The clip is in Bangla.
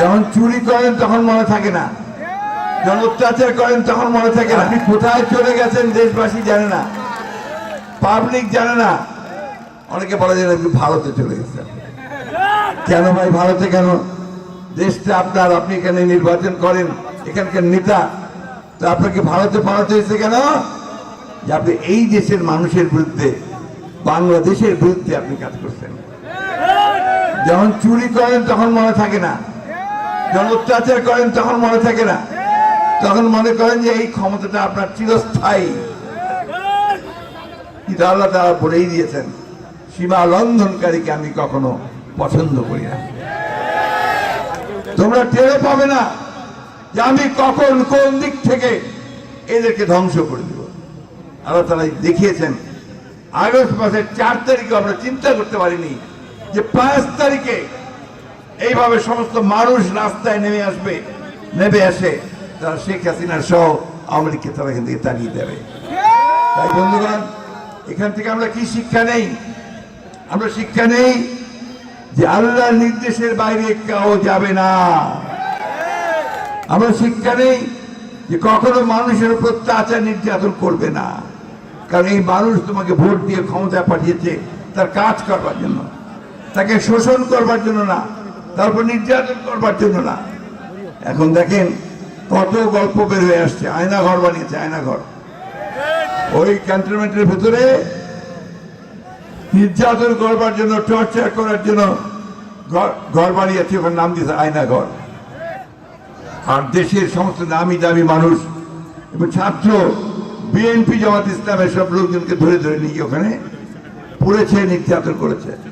যখন চুরি করেন তখন মনে থাকে না। যখন অত্যাচার করেন তখন মনে থাকে না। আপনি কোথায় চলে গেছেন দেশবাসী জানে না। পাবলিক জানে না। অনেকে বলে যে আপনি ভারতে চলে গেছেন। কেন ভাই ভারতে কেন? দেশটা আপনার, আপনি এখানে নির্বাচন করেন, এখানকার নেতা। তো আপনাকে ভারতে পালাতে হয়েছে কেন? যে আপনি এই দেশের মানুষের বিরুদ্ধে, বাংলাদেশের বিরুদ্ধে আপনি কাজ করছেন। যখন চুরি করেন তখন মনে থাকে না। যখন অত্যাচার করেন, তখন মনে থাকে না। তখন মনে করেন যে এই ক্ষমতাটা আপনার চিরস্থায়ী। কিন্তু আল্লাহ তারা বলেই দিয়েছেন, সীমা লঙ্ঘনকারীকে আমি কখনো পছন্দ করি না। তোমরা টেরে পাবে না যে আমি কখন কোন দিক থেকে এদেরকে ধ্বংস করে দেব। আল্লাহ তারা দেখিয়েছেন, আগস্ট মাসের চার তারিখে আমরা চিন্তা করতে পারিনি যে পাঁচ তারিখে এইভাবে সমস্ত মানুষ রাস্তায় নেমে আসবে, নেমে আসে তারা শেখ হাসিনার সহ আওয়ামী লীগকে তারা এখান থেকে তাড়িয়ে দেবে। তাই বন্ধুগণ, এখান থেকে আমরা কি শিক্ষা নেই? আমরা শিক্ষা নেই যে আল্লাহর নির্দেশের বাইরে কেউ যাবে না। আমরা শিক্ষা নেই যে কখনো মানুষের উপর অত্যাচার নির্যাতন করবে না। কারণ এই মানুষ তোমাকে ভোট দিয়ে ক্ষমতা পাঠিয়েছে, তার কাজ করবার জন্য, তাকে শোষণ করবার জন্য না। তারপর নির্যাতন করবার জন্য না। এখন দেখেন কত গল্প বের হয়ে আসছে। আয়না ঘর বানিয়েছে, আয়না ঘর। ওই ক্যান্টনমেন্টের ভেতরে নির্যাতন করবার জন্য, টর্চার করার জন্য ঘর- বানিয়েছে, ওখানে নাম দিয়েছে আয়না ঘর। আর দেশের সমস্ত দামি দামি মানুষ এবং ছাত্র, বিএনপি জামাত ইসলামের সব লোকজনকে ধরে ধরে নিয়ে ওখানে পুড়েছে, নির্যাতন করেছে।